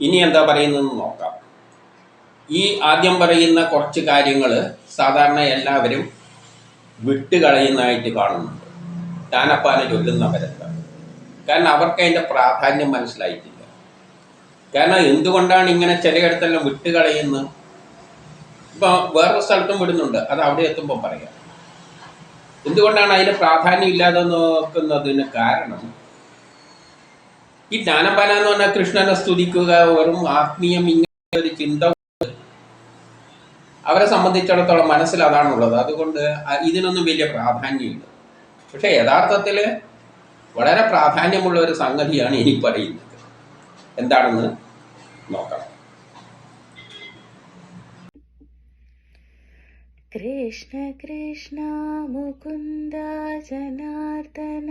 ഇനി എന്താ പറയുന്നതെന്ന് നോക്കാം. ഈ ആദ്യം പറയുന്ന കുറച്ച് കാര്യങ്ങൾ സാധാരണ എല്ലാവരും വിട്ടുകളയുന്നതായിട്ട് കാണുന്നുണ്ട്. താനപ്പാന ചൊല്ലുന്നവരല്ല. കാരണം അവർക്ക് അതിന്റെ പ്രാധാന്യം മനസ്സിലായിട്ടില്ല. കാരണം എന്തുകൊണ്ടാണ് ഇങ്ങനെ ചിലയിടത്തെല്ലാം വിട്ടുകളയുന്നത്? ഇപ്പം വേറൊരു സ്ഥലത്തും വിടുന്നുണ്ട്. അത് അവിടെ എത്തുമ്പോൾ പറയാം. എന്തുകൊണ്ടാണ് അതിന് പ്രാധാന്യം ഇല്ലാതെ നോക്കുന്നതിന് കാരണം ഈ ജ്ഞാനപാല എന്ന് പറഞ്ഞാൽ കൃഷ്ണനെ സ്തുതിക്കുക വെറും ആത്മീയം ഇങ്ങനെ ഒരു ചിന്ത അവരെ സംബന്ധിച്ചിടത്തോളം മനസ്സിൽ അതാണുള്ളത്. അതുകൊണ്ട് ഇതിനൊന്നും വലിയ പ്രാധാന്യമില്ല. പക്ഷേ യഥാർത്ഥത്തിൽ വളരെ പ്രാധാന്യമുള്ള ഒരു സംഗതിയാണ് ഇനി പറയുന്നത്. എന്താണെന്ന് നോക്കാം. കൃഷ്ണ കൃഷ്ണ മുകുന്ദ ജനാർദ്ദന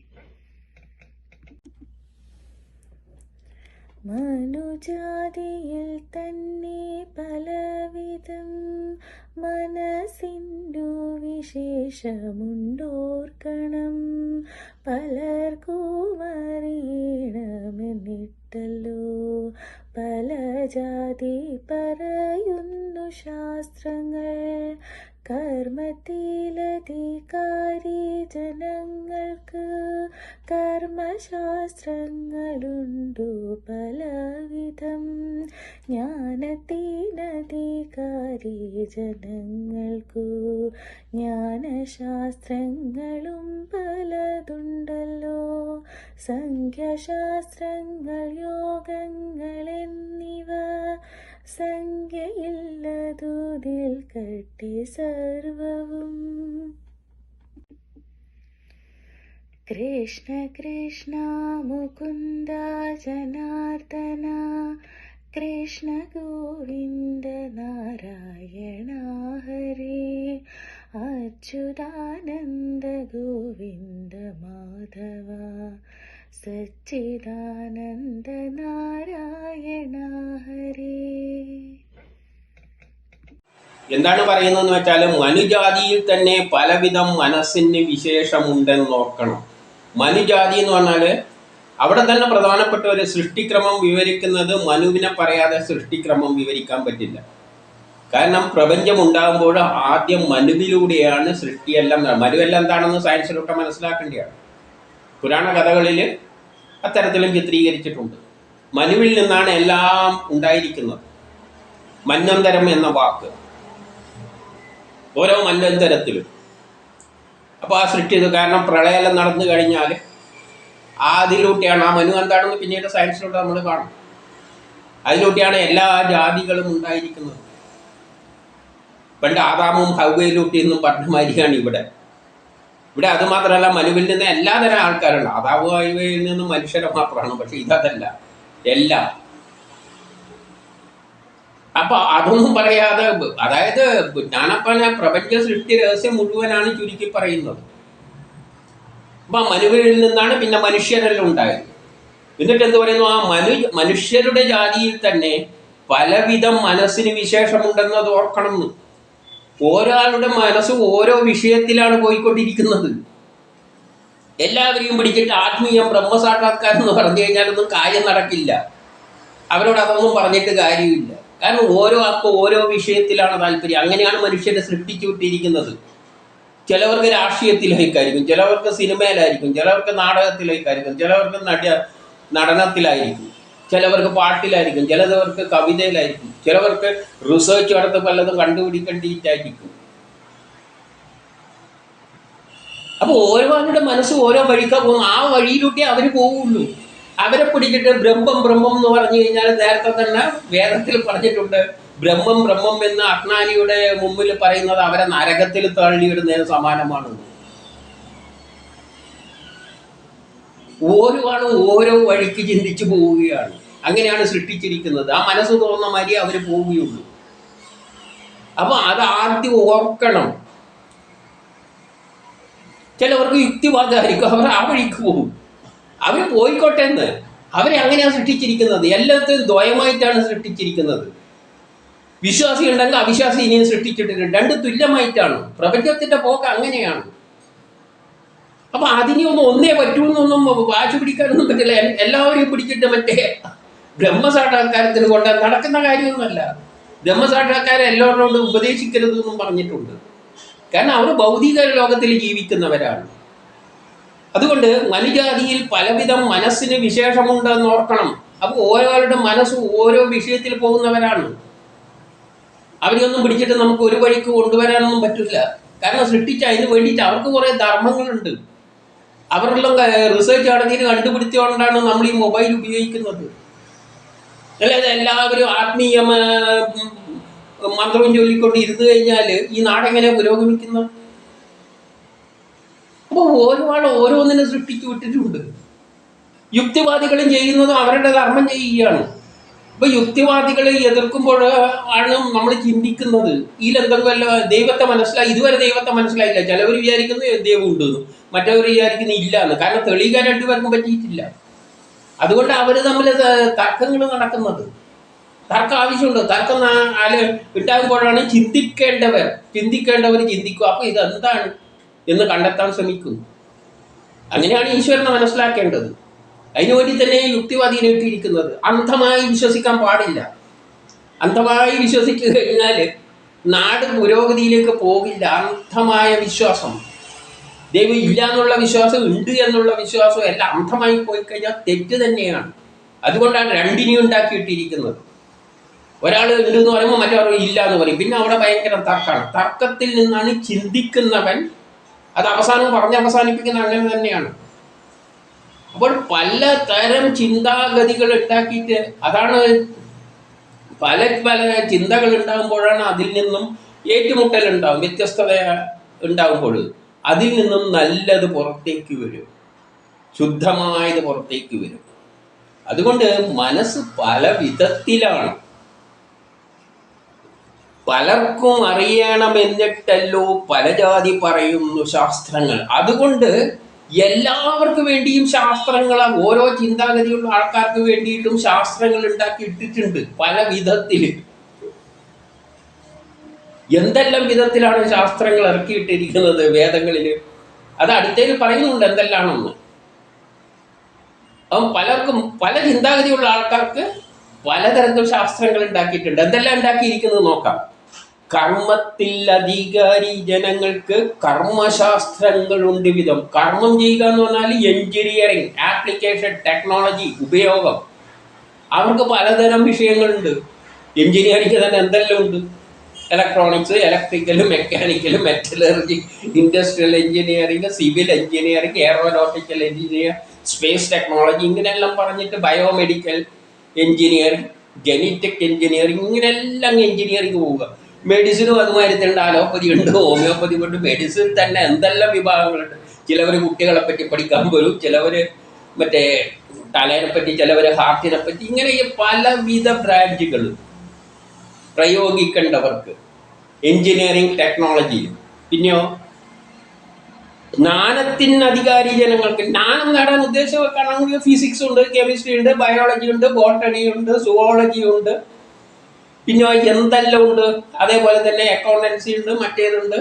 മനുജാതിയിൽ തന്നെ പലവിധം മനസ്സിന്റെ വിശേഷമുണ്ടോർക്കണം. പലർക്കും അറിയണമെന്നിട്ടല്ലോ പല ജാതി പറയുന്നു ശാസ്ത്രങ്ങൾ. കർമ്മത്തിലധികാരി ജനങ്ങൾക്ക് കർമ്മശാസ്ത്രങ്ങളുണ്ടു പലവിധം. ജ്ഞാനത്തിനധികാരി ജനങ്ങൾക്കു ജ്ഞാനശാസ്ത്രങ്ങളും പലതുണ്ടല്ലോ. സംഖ്യശാസ്ത്രങ്ങൾ യോഗങ്ങൾ എന്നിവ സംഖ്യയില്ലതുതിൽ കട്ടി സർവവും. കൃഷ്ണ കൃഷ്ണ മുകുന്ദ ജനാർദ്ദന കൃഷ്ണ ഗോവിന്ദ നാരായണ ഹരേ അച്യുതാനന്ദ ഗോവിന്ദ മാധവ സച്ചിദാനന്ദ നാരായണ എന്താണ് പറയുന്നതെന്ന് വെച്ചാൽ മനുജാതിയിൽ തന്നെ പലവിധം മനസ്സിന് വിശേഷമുണ്ടെന്ന് നോക്കണം മനുജാതി എന്ന് പറഞ്ഞാൽ അവിടെ തന്നെ പ്രധാനപ്പെട്ട ഒരു സൃഷ്ടിക്രമം വിവരിക്കുന്നത് മനുവിനെ പറയാതെ സൃഷ്ടിക്രമം വിവരിക്കാൻ പറ്റില്ല. കാരണം പ്രപഞ്ചം ഉണ്ടാകുമ്പോൾ ആദ്യം മനുവിലൂടെയാണ് സൃഷ്ടിയെല്ലാം മനുവെല്ലാം എന്താണെന്ന് സയൻസിലൊക്കെ മനസ്സിലാക്കേണ്ടതാണ്. പുരാണ കഥകളിൽ അത്തരത്തിലും ചിത്രീകരിച്ചിട്ടുണ്ട്. മനുവിൽ നിന്നാണ് എല്ലാം ഉണ്ടായിരിക്കുന്നത്. മന്നന്തരം എന്ന വാക്ക്. ഓരോ മല്ലന്തരത്തിലും. അപ്പോൾ ആ സൃഷ്ടി കാരണം പ്രളയമെല്ലാം നടന്നു കഴിഞ്ഞാൽ അതിലൂട്ടിയാണ് ആ മനു എന്താണെന്ന് പിന്നീട് സയൻസിലൂടെ നമ്മൾ കാണും. അതിലൂട്ടിയാണ് എല്ലാ ജാതികളും ഉണ്ടായിരിക്കുന്നത്. പണ്ട് ആദാമും ഹൗവയിലൂട്ടി എന്നും പറഞ്ഞ ഇവിടെ. ഇവിടെ അത് മാത്രമല്ല മനുവിൽ നിന്ന് എല്ലാതരം ആൾക്കാരുണ്ട്. ആദാവും ഹൈവയിൽ നിന്നും മനുഷ്യരെ മാത്രമാണ് പക്ഷെ ഇതല്ല എല്ലാം അപ്പൊ അതൊന്നും പറയാതെ അതായത് ജ്ഞാനപ്പന പ്രപഞ്ച സൃഷ്ടി രഹസ്യം മുഴുവനാണ് ചുരുക്കി പറയുന്നത്. അപ്പൊ മനുവിൽ നിന്നാണ് പിന്നെ മനുഷ്യരെല്ലാം ഉണ്ടായത്. എന്നിട്ട് എന്ത് പറയുന്നു? ആ മനു മനുഷ്യരുടെ ജാതിയിൽ തന്നെ പലവിധം മനസ്സിന് വിശേഷമുണ്ടെന്നത് ഓർക്കണം ഒരാളുടെ മനസ്സ് ഓരോ വിഷയത്തിലാണ് പോയിക്കൊണ്ടിരിക്കുന്നത്. എല്ലാവരെയും പിടിച്ചിട്ട് ആത്മീയം ബ്രഹ്മസാക്ഷാത്കാരം എന്ന് പറഞ്ഞു കഴിഞ്ഞാലൊന്നും കാര്യം നടക്കില്ല. അവരോട് അതൊന്നും പറഞ്ഞിട്ട് കാര്യമില്ല. കാരണം ഓരോ ആൾക്ക് ഓരോ വിഷയത്തിലാണ് താല്പര്യം. അങ്ങനെയാണ് മനുഷ്യരെ സൃഷ്ടിച്ചു വിട്ടിരിക്കുന്നത്. ചിലവർക്ക് രാഷ്ട്രീയത്തിലേക്കായിരിക്കും ചിലവർക്ക് സിനിമയിലായിരിക്കും ചിലവർക്ക് നാടകത്തിലേക്കായിരിക്കും ചിലവർക്ക് നട നടനത്തിലായിരിക്കും ചിലവർക്ക് പാട്ടിലായിരിക്കും ചിലവർക്ക് കവിതയിലായിരിക്കും ചിലവർക്ക് റിസർച്ച് നടത്ത് പലതും കണ്ടുപിടിക്കേണ്ടിയിട്ടായിരിക്കും. അപ്പോൾ ഓരോരുടെ മനസ്സ് ഓരോ വഴിക്കാ പോകുന്നു ആ വഴിയിലൂടെ അവർ പോവുള്ളൂ. അവരെ പിടിച്ചിട്ട് ബ്രഹ്മം ബ്രഹ്മം എന്ന് പറഞ്ഞു കഴിഞ്ഞാൽ നേരത്തെ തന്നെ വേദത്തിൽ പറഞ്ഞിട്ടുണ്ട്. ബ്രഹ്മം ബ്രഹ്മം എന്ന് അജ്ഞാനിയുടെ മുമ്പിൽ പറയുന്നത് അവരെ നരകത്തിൽ തള്ളിയിടുന്നതിന് സമാനമാണ്. ഓരോ ഓരോ വഴിക്ക് ചിന്തിച്ചു പോവുകയാണ്. അങ്ങനെയാണ് സൃഷ്ടിച്ചിരിക്കുന്നത്. ആ മനസ്സ് തോന്നുന്ന മാതിരി അവർ പോവുകയുള്ളൂ. അപ്പൊ അത് ആദ്യം ഓർക്കണം. ചിലവർക്ക് യുക്തിവാദമായിരിക്കും. അവർ ആ വഴിക്ക് പോകും. അവർ പോയിക്കോട്ടെ എന്ന്. അവരെ അങ്ങനെയാണ് സൃഷ്ടിച്ചിരിക്കുന്നത്. എല്ലാത്തിനും ദ്വയമായിട്ടാണ് സൃഷ്ടിച്ചിരിക്കുന്നത്. വിശ്വാസി ഉണ്ടെങ്കിൽ അവിശ്വാസി ഇനിയും സൃഷ്ടിച്ചിട്ടുണ്ട്. രണ്ട് തുല്യമായിട്ടാണ്. പ്രപഞ്ചത്തിന്റെ പോക്ക് അങ്ങനെയാണ്. അപ്പൊ അതിനെ ഒന്നും ഒന്നേ പറ്റൂ എന്നൊന്നും വാശി പിടിക്കാനൊന്നും പറ്റില്ല. എല്ലാവരെയും പിടിച്ചിട്ട് മറ്റേ ബ്രഹ്മസാക്ഷാത്കാരത്തിന് കൊണ്ട് നടക്കുന്ന കാര്യമൊന്നുമല്ല. ബ്രഹ്മസാക്ഷാത്കാരം എല്ലാവരോടും ഉപദേശിക്കരുതെന്നും പറഞ്ഞിട്ടുണ്ട്. കാരണം അവർ ഭൗതിക ലോകത്തിൽ ജീവിക്കുന്നവരാണ്. അതുകൊണ്ട് മനുജാതിയിൽ പലവിധം മനസ്സിന് വിശേഷമുണ്ടെന്ന് ഓർക്കണം. അപ്പോൾ ഓരോരുടെ മനസ്സ് ഓരോ വിഷയത്തിൽ പോകുന്നവരാണ്. അവരെയൊന്നും പിടിച്ചിട്ട് നമുക്ക് ഒരു വഴിക്ക് കൊണ്ടുവരാനൊന്നും പറ്റില്ല. കാരണം സൃഷ്ടിച്ച അതിന് വേണ്ടിയിട്ട് അവർക്ക് കുറേ ധർമ്മങ്ങളുണ്ട്. അവരെല്ലാം റിസർച്ച് നടത്തിയിട്ട് കണ്ടുപിടിച്ചുകൊണ്ടാണ് നമ്മൾ ഈ മൊബൈൽ ഉപയോഗിക്കുന്നത്. അല്ലാതെ എല്ലാവരും ആത്മീയ മന്ത്രവും ചൊല്ലിക്കൊണ്ട് ഇരുന്ന് കഴിഞ്ഞാൽ ഈ നാടെങ്ങനെ പുരോഗമിക്കുന്നത് അപ്പോൾ ഓരോ ആൾ ഓരോന്നിനെ സൃഷ്ടിച്ചു വിട്ടിട്ടുണ്ട് യുക്തിവാദികളും ചെയ്യുന്നതും അവരുടെ ധർമ്മം ചെയ്യുകയാണ്. ഇപ്പൊ യുക്തിവാദികളെ എതിർക്കുമ്പോൾ ആണ് നമ്മൾ ചിന്തിക്കുന്നത്. ഇതിലെന്തെങ്കിലും ദൈവത്തെ മനസ്സിലായി ഇതുവരെ ദൈവത്തെ മനസ്സിലായില്ല. ചിലവർ വിചാരിക്കുന്നു ദൈവം ഉണ്ടെന്ന്. മറ്റവർ വിചാരിക്കുന്നു ഇല്ല എന്ന്. കാരണം തെളിയിക്കാൻ രണ്ടുപേർക്കും പറ്റിയിട്ടില്ല. അതുകൊണ്ട് അവർ തമ്മിൽ തർക്കങ്ങൾ നടക്കുന്നത്. തർക്കം ആവശ്യമുണ്ട്. തർക്കം ആൽ ഉണ്ടാകുമ്പോഴാണ് ചിന്തിക്കേണ്ടവർ ചിന്തിക്കേണ്ടവർ ചിന്തിക്കുക. അപ്പൊ ഇതെന്താണ്? എന്ന് കണ്ടെത്താൻ ശ്രമിക്കുന്നു. അങ്ങനെയാണ് ഈശ്വരനെ മനസ്സിലാക്കേണ്ടത്. അതിനുവേണ്ടി തന്നെ യുക്തിവാദി നീട്ടിയിരിക്കുന്നത് അന്ധമായി വിശ്വസിക്കാൻ പാടില്ല. അന്ധമായി വിശ്വസിച്ചു കഴിഞ്ഞാൽ നാട് പുരോഗതിയിലേക്ക് പോകില്ല. അന്ധമായ വിശ്വാസം. ദൈവം ഇല്ല എന്നുള്ള വിശ്വാസം ഉണ്ട് എന്നുള്ള വിശ്വാസം എല്ലാം അന്ധമായി പോയി കഴിഞ്ഞാൽ തെറ്റ് തന്നെയാണ്. അതുകൊണ്ടാണ് രണ്ടിനെയും ഉണ്ടാക്കിയിട്ടിരിക്കുന്നത്. ഒരാൾ ഉണ്ട് എന്ന് പറയുമ്പോൾ മറ്റൊരാൾ ഇല്ല എന്ന് പറയും. പിന്നെ അവിടെ ഭയങ്കര തർക്കമാണ്. തർക്കത്തിൽ നിന്നാണ് ചിന്തിക്കുന്നവൻ അത് അവസാനം പറഞ്ഞ് അവസാനിപ്പിക്കുന്ന അങ്ങനെ തന്നെയാണ്. അപ്പോൾ പല തരം ചിന്താഗതികൾ ഉണ്ടാക്കിയിട്ട് അതാണ് പല പല ചിന്തകൾ ഉണ്ടാകുമ്പോഴാണ് അതിൽ നിന്നും ഏറ്റുമുട്ടൽ ഉണ്ടാവും വ്യത്യസ്തത ഉണ്ടാകുമ്പോൾ അതിൽ നിന്നും നല്ലത് പുറത്തേക്ക് വരും ശുദ്ധമായത് പുറത്തേക്ക് വരും. അതുകൊണ്ട് മനസ്സ് പല വിധത്തിലാണ്. പലർക്കും അറിയണമെന്നിട്ടല്ലോ പല ജാതി പറയുന്നു ശാസ്ത്രങ്ങൾ. അതുകൊണ്ട് എല്ലാവർക്കും വേണ്ടിയും ശാസ്ത്രങ്ങൾ ഓരോ ചിന്താഗതിയുള്ള ആൾക്കാർക്ക് വേണ്ടിയിട്ടും ശാസ്ത്രങ്ങൾ ഉണ്ടാക്കി ഇട്ടിട്ടുണ്ട് പല വിധത്തിൽ എന്തെല്ലാം വിധത്തിലാണ് ശാസ്ത്രങ്ങൾ ഇറക്കിയിട്ടിരിക്കുന്നത് വേദങ്ങളിൽ അത് അടുത്തേക്ക് പറയുന്നുണ്ട് എന്തെല്ലാണെന്ന്. അപ്പം പലർക്കും പല ചിന്താഗതിയുള്ള ആൾക്കാർക്ക് പലതരത്തിൽ ശാസ്ത്രങ്ങൾ ഉണ്ടാക്കിയിട്ടുണ്ട്. എന്തെല്ലാം ഉണ്ടാക്കിയിരിക്കുന്നത് നോക്കാം. കർമ്മത്തിൽ അധികാരി ജനങ്ങൾക്ക് കർമ്മശാസ്ത്രങ്ങളുണ്ട് വിധം. കർമ്മം ചെയ്യുക എന്ന് പറഞ്ഞാൽ എഞ്ചിനീയറിംഗ് ആപ്ലിക്കേഷൻ ടെക്നോളജി ഉപയോഗം. അവർക്ക് പലതരം വിഷയങ്ങളുണ്ട്. എഞ്ചിനീയറിംഗ് തന്നെ എന്തെല്ലാം ഉണ്ട്? Electronics electrical mechanical metallurgy industrial engineering civil engineering aeronautical engineer space technology ഇങ്ങനെയെല്ലാം പറഞ്ഞിട്ട് ബയോമെഡിക്കൽ എഞ്ചിനീയറിംഗ് ജനറ്റിക് എഞ്ചിനീയറിംഗ് ഇങ്ങനെയെല്ലാം എഞ്ചിനീയറിംഗ് പോവുക. മെഡിസിനും അതുമാതിരി തന്നെ അലോപ്പതി ഉണ്ട് ഹോമിയോപ്പതി ഉണ്ട് മെഡിസിൻ തന്നെ എന്തെല്ലാം വിഭാഗങ്ങളുണ്ട്. ചിലവർ കുട്ടികളെ പറ്റി പഠിക്കാൻ വരും ചിലവർ മറ്റേ തലേനെ പറ്റി ചിലവർ ഹാർട്ടിനെ പറ്റി ഇങ്ങനെ പലവിധ ബ്രാഞ്ചുകൾ പ്രയോഗിക്കേണ്ടവർക്ക് എഞ്ചിനീയറിംഗ് ടെക്നോളജി പിന്നെയോ? ജ്ഞാനത്തിന് അധികാരി ജനങ്ങൾക്ക് ജ്ഞാനം നേടാൻ ഉദ്ദേശം വെക്കാണെങ്കിൽ ഫിസിക്സ് ഉണ്ട് കെമിസ്ട്രി ഉണ്ട് ബയോളജി ഉണ്ട് ബോട്ടണി ഉണ്ട് സുവോളജി ഉണ്ട് പിന്നെ എന്തെല്ലാം ഉണ്ട്? അതേപോലെ തന്നെ അക്കൗണ്ടൻസി ഉണ്ട് മറ്റേതുണ്ട്.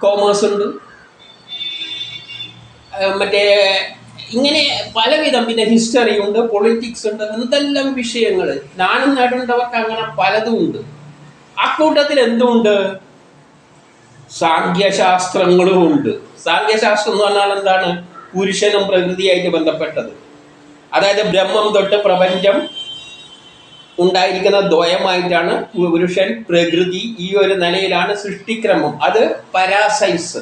കോമേഴ്സ് ഉണ്ട്. മറ്റേ ഇങ്ങനെ പലവിധം പിന്നെ ഹിസ്റ്ററി ഉണ്ട് പൊളിറ്റിക്സ് ഉണ്ട് എന്തെല്ലാം വിഷയങ്ങൾ. നാണം നേടേണ്ടവർക്ക് അങ്ങനെ പലതും ഉണ്ട്. അക്കൂട്ടത്തിൽ എന്തുണ്ട്? സാഖ്യശാസ്ത്രങ്ങളും ഉണ്ട്. സാഖ്യശാസ്ത്രം എന്ന് പറഞ്ഞാൽ എന്താണ്? പുരുഷനും പ്രകൃതിയായിട്ട് ബന്ധപ്പെട്ടത്. അതായത് ബ്രഹ്മം തൊട്ട് പ്രപഞ്ചം ഉണ്ടായിരിക്കുന്ന ദ്വയമായിട്ടാണ് പുരുഷൻ പ്രകൃതി ഈ ഒരു നിലയിലാണ് സൃഷ്ടിക്രമം. അത് പരാസൈസ്.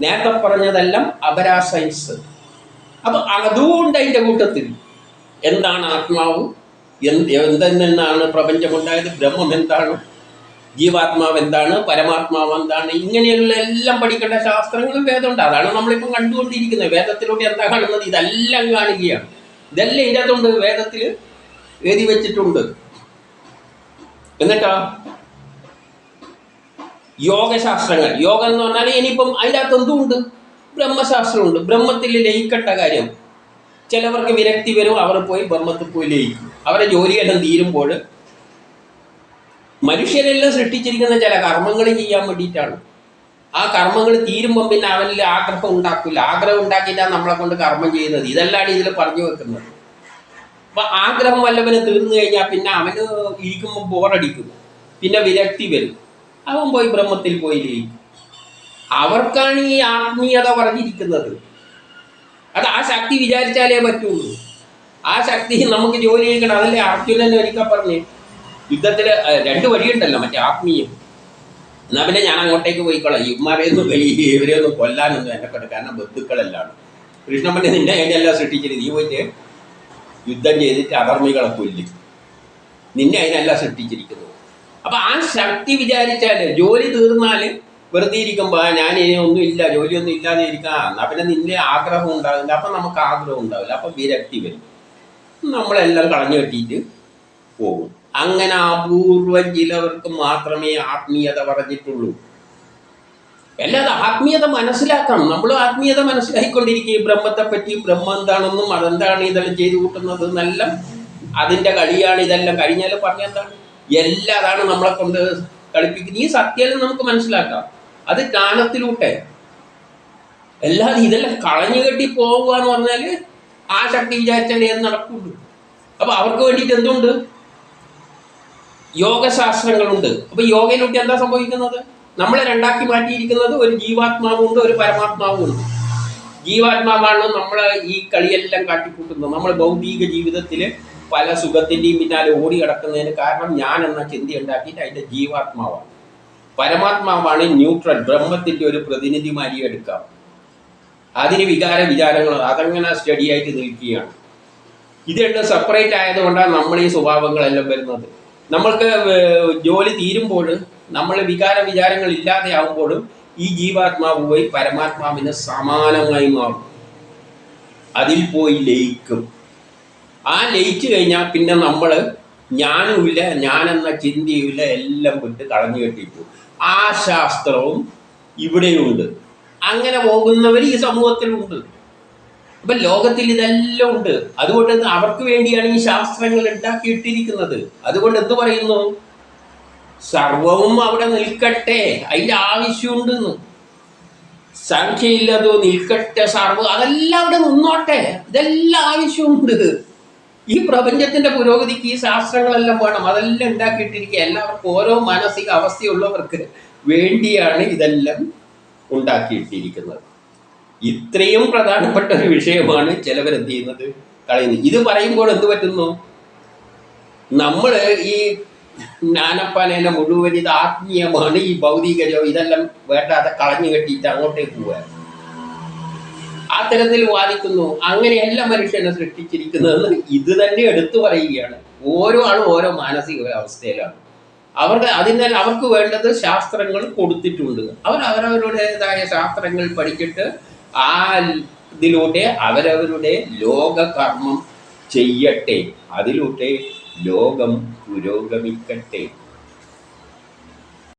നേരത്തെ പറഞ്ഞതെല്ലാം അപരാസൈസ്. അപ്പൊ അതുകൊണ്ട് അതിന്റെ കൂട്ടത്തിൽ എന്താണ് ആത്മാവ്? എന്ത് എന്തിൽ പ്രപഞ്ചമുണ്ടായത്? ബ്രഹ്മം എന്താണ്? ജീവാത്മാവ് എന്താണ്? പരമാത്മാവ് എന്താണ്? ഇങ്ങനെയുള്ള എല്ലാം പഠിക്കേണ്ട ശാസ്ത്രങ്ങളും വേദമുണ്ട്. അതാണ് നമ്മളിപ്പം കണ്ടുകൊണ്ടിരിക്കുന്നത്. വേദത്തിലൂടെ എന്താ കാണുന്നത്? ഇതെല്ലാം കാണുകയാണ്. ഇതെല്ലാം ഇതിനകത്തുണ്ട്. വേദത്തിൽ എഴുതി വെച്ചിട്ടുണ്ട്. എന്നിട്ടാ? യോഗശാസ്ത്രങ്ങൾ. യോഗം എന്ന് പറഞ്ഞാൽ ഇനിയിപ്പം അതിന്റെ അകത്ത് എന്തുണ്ട് ബ്രഹ്മശാസ്ത്രമുണ്ട്. ബ്രഹ്മത്തിൽ ലയിക്കേണ്ട കാര്യം. ചിലവർക്ക് വിരക്തി വരും അവർ പോയി ബ്രഹ്മത്തിൽ പോയി ലയിക്കും. അവരെ ജോലിയെല്ലാം തീരുമ്പോൾ മനുഷ്യരെല്ലാം സൃഷ്ടിച്ചിരിക്കുന്ന ചില കർമ്മങ്ങൾ ചെയ്യാൻ വേണ്ടിയിട്ടാണ്. ആ കർമ്മങ്ങൾ തീരുമ്പം പിന്നെ അവനിൽ ആഗ്രഹം ഉണ്ടാക്കില്ല ആഗ്രഹം ഉണ്ടാക്കിയിട്ടാണ് നമ്മളെ കൊണ്ട് കർമ്മം ചെയ്യുന്നത്. ഇതെല്ലാം ഇതിൽ പറഞ്ഞു വെക്കുന്നത്. അപ്പൊ ആഗ്രഹം വല്ലവന് തീർന്നു കഴിഞ്ഞാൽ പിന്നെ അവന് ഇരിക്കുമ്പോൾ ബോറടിക്കും. പിന്നെ വിരക്തി വരും. അവൻ പോയി ബ്രഹ്മത്തിൽ പോയി ലയിക്കും. അവർക്കാണ് ഈ ആത്മീയത പറഞ്ഞിരിക്കുന്നത്. അത് ആ ശക്തി വിചാരിച്ചാലേ പറ്റുള്ളൂ. ആ ശക്തി നമുക്ക് ജോലി ചെയ്യണം. അതല്ലേ അർജുനൻ ഒരിക്കൽ പറഞ്ഞു. യുദ്ധത്തിൽ രണ്ട് വഴിയുണ്ടല്ലോ മറ്റേ ആത്മീയം. എന്നാ പിന്നെ ഞാൻ അങ്ങോട്ടേക്ക് പോയിക്കോളാം. ഇവന്മാരെയൊന്നും ഇവരെയൊന്നും കൊല്ലാനൊന്നും എന്നെ കൊണ്ട് കാരണം ബന്ധുക്കളെല്ലാം കൃഷ്ണൻ പറഞ്ഞ നിന്നെ അതിനെല്ലാം സൃഷ്ടിച്ചിട്ട് നീ പോയിട്ട് യുദ്ധം ചെയ്തിട്ട് അധർമ്മികളെ കൊല്ലും. നിന്നെ അതിനല്ല സൃഷ്ടിച്ചിരിക്കുന്നത് അപ്പൊ ആ ശക്തി വിചാരിച്ചാൽ ജോലി തീർന്നാൽ വെറുതെ ഇരിക്കുമ്പോ "ആ, ഞാൻ ഇനി ഒന്നും ഇല്ല ജോലിയൊന്നും ഇല്ലാതെ ഇരിക്കാം. എന്നാ പിന്നെ നിന്റെ ആഗ്രഹം ഉണ്ടാകില്ല അപ്പൊ നമുക്ക് ആഗ്രഹം ഉണ്ടാവില്ല. അപ്പൊ വിരക്തി വരും. നമ്മളെല്ലാം കളഞ്ഞു കെട്ടിയിട്ട് പോകും. അങ്ങനെ അപൂർവം ചിലവർക്ക് മാത്രമേ ആത്മീയത പറഞ്ഞിട്ടുള്ളൂ. അല്ലാതെ ആത്മീയത മനസ്സിലാക്കണം. നമ്മൾ ആത്മീയത മനസ്സിലാക്കിക്കൊണ്ടിരിക്കുക ഈ ബ്രഹ്മത്തെ പറ്റി ബ്രഹ്മം എന്താണെന്നും അതെന്താണ് ഇതെല്ലാം ചെയ്തു കൂട്ടുന്നത് എന്നെല്ലാം അതിന്റെ കളിയാണ് ഇതെല്ലാം. കഴിഞ്ഞാലും പറഞ്ഞെന്താണ് എല്ലാം അതാണ് നമ്മളെ കൊണ്ട് കളിപ്പിക്കുന്നത്. ഈ സത്യം നമുക്ക് മനസ്സിലാക്കാം. അത് ജ്ഞാനത്തിലൂട്ടെ അല്ലാതെ ഇതെല്ലാം കളഞ്ഞു കെട്ടി പോവുക എന്ന് പറഞ്ഞാൽ ആ ശക്തി വിചാരിച്ചാലേ ഏത് നടക്കുള്ളൂ അപ്പൊ അവർക്ക് വേണ്ടിയിട്ട് എന്തുണ്ട്? യോഗശാസ്ത്രങ്ങളുണ്ട്. അപ്പൊ യോഗയിലൂട്ടി എന്താ സംഭവിക്കുന്നത്? നമ്മളെ രണ്ടാക്കി മാറ്റിയിരിക്കുന്നത് ഒരു ജീവാത്മാവും ഉണ്ട് ഒരു പരമാത്മാവും ഉണ്ട് ജീവാത്മാവാണ് നമ്മൾ ഈ കളിയെല്ലാം കാട്ടിക്കൂട്ടുന്നത്. നമ്മൾ ഭൗതിക ജീവിതത്തിൽ പല സുഖത്തിന്റെയും പിന്നാലെ ഓടി കിടക്കുന്നതിന് കാരണം ഞാൻ എന്ന ചിന്ത ഉണ്ടാക്കിയിട്ട് അതിന്റെ ജീവാത്മാവാണ്. പരമാത്മാവാണ് ന്യൂട്രൽ ബ്രഹ്മത്തിന്റെ ഒരു പ്രതിനിധിമാരി എടുക്കാം. അതിന് വികാര വിചാരങ്ങൾ അതങ്ങനെ സ്റ്റഡി ആയിട്ട് നിൽക്കുകയാണ്. ഇതെല്ലാം സെപ്പറേറ്റ് ആയതുകൊണ്ടാണ് നമ്മൾ ഈ സ്വഭാവങ്ങളെല്ലാം വരുന്നത്. നമ്മൾക്ക് ജോലി തീരുമ്പോൾ നമ്മൾ വികാര വിചാരങ്ങൾ ഇല്ലാതെയാവുമ്പോഴും ഈ ജീവാത്മാവ് പോയി പരമാത്മാവിന് സമാനമായി മാറും. അതിൽ പോയി ലയിക്കും. ആ ലയിച്ചു കഴിഞ്ഞാൽ പിന്നെ നമ്മൾ ഞാനുമില്ല ഞാനെന്ന ചിന്തയുമില്ല എല്ലാം വിട്ട് കളഞ്ഞു കെട്ടിപ്പോ. ആ ശാസ്ത്രവും ഇവിടെയുണ്ട്. അങ്ങനെ പോകുന്നവർ ഈ സമൂഹത്തിലുണ്ട്. അപ്പൊ ലോകത്തിൽ ഇതെല്ലാം ഉണ്ട്. അതുകൊണ്ട് അവർക്ക് വേണ്ടിയാണ് ഈ ശാസ്ത്രങ്ങൾ ഉണ്ടാക്കിയിട്ടിരിക്കുന്നത്? അതുകൊണ്ട് എന്ത് പറയുന്നു? സർവവും അവിടെ നിൽക്കട്ടെ. അതിന്റെ ആവശ്യമുണ്ടെന്ന്. സംഖ്യയില്ലതോ നിൽക്കട്ടെ സർവ. അതെല്ലാം അവിടെ നിന്നോട്ടെ. ഇതെല്ലാം ആവശ്യമുണ്ട്. ഈ പ്രപഞ്ചത്തിന്റെ പുരോഗതിക്ക് ഈ ശാസ്ത്രങ്ങളെല്ലാം വേണം. അതെല്ലാം ഉണ്ടാക്കിയിട്ടിരിക്കുക. എല്ലാവർക്കും ഓരോ മാനസിക അവസ്ഥയുള്ളവർക്ക് വേണ്ടിയാണ് ഇതെല്ലാം ഉണ്ടാക്കിയിട്ടിരിക്കുന്നത്. ഇത്രയും പ്രധാനപ്പെട്ട ഒരു വിഷയമാണ് ചിലവരെന്ത് ചെയ്യുന്നത്? കളയുന്നത്. ഇത് പറയുമ്പോൾ എന്ത് പറ്റുന്നു? നമ്മൾ ഈ ജ്ഞാനപ്പാനേനെ മുഴുവൻ ഇത് ആത്മീയമാണ്. ഈ ഭൗതികരോ ഇതെല്ലാം വേണ്ടാതെ കളഞ്ഞു കെട്ടിയിട്ട് അങ്ങോട്ടേക്ക് ആ തരത്തിൽ വാദിക്കുന്നു അങ്ങനെയല്ല മനുഷ്യനെ സൃഷ്ടിച്ചിരിക്കുന്നതെന്ന് ഇത് തന്നെ എടുത്തു പറയുകയാണ്. ഓരോ ആളും ഓരോ മാനസിക അവസ്ഥയിലാണ് അവർക്ക് അതിനാൽ അവർക്ക് വേണ്ടത് ശാസ്ത്രങ്ങൾ കൊടുത്തിട്ടുണ്ട്. അവർ അവരവരുടേതായ ശാസ്ത്രങ്ങൾ പഠിച്ചിട്ട് ആ ഇതിലൂടെ അവരവരുടെ ലോകകർമ്മം ചെയ്യട്ടെ. അതിലൂടെ ലോകം പുരോഗമിക്കട്ടെ.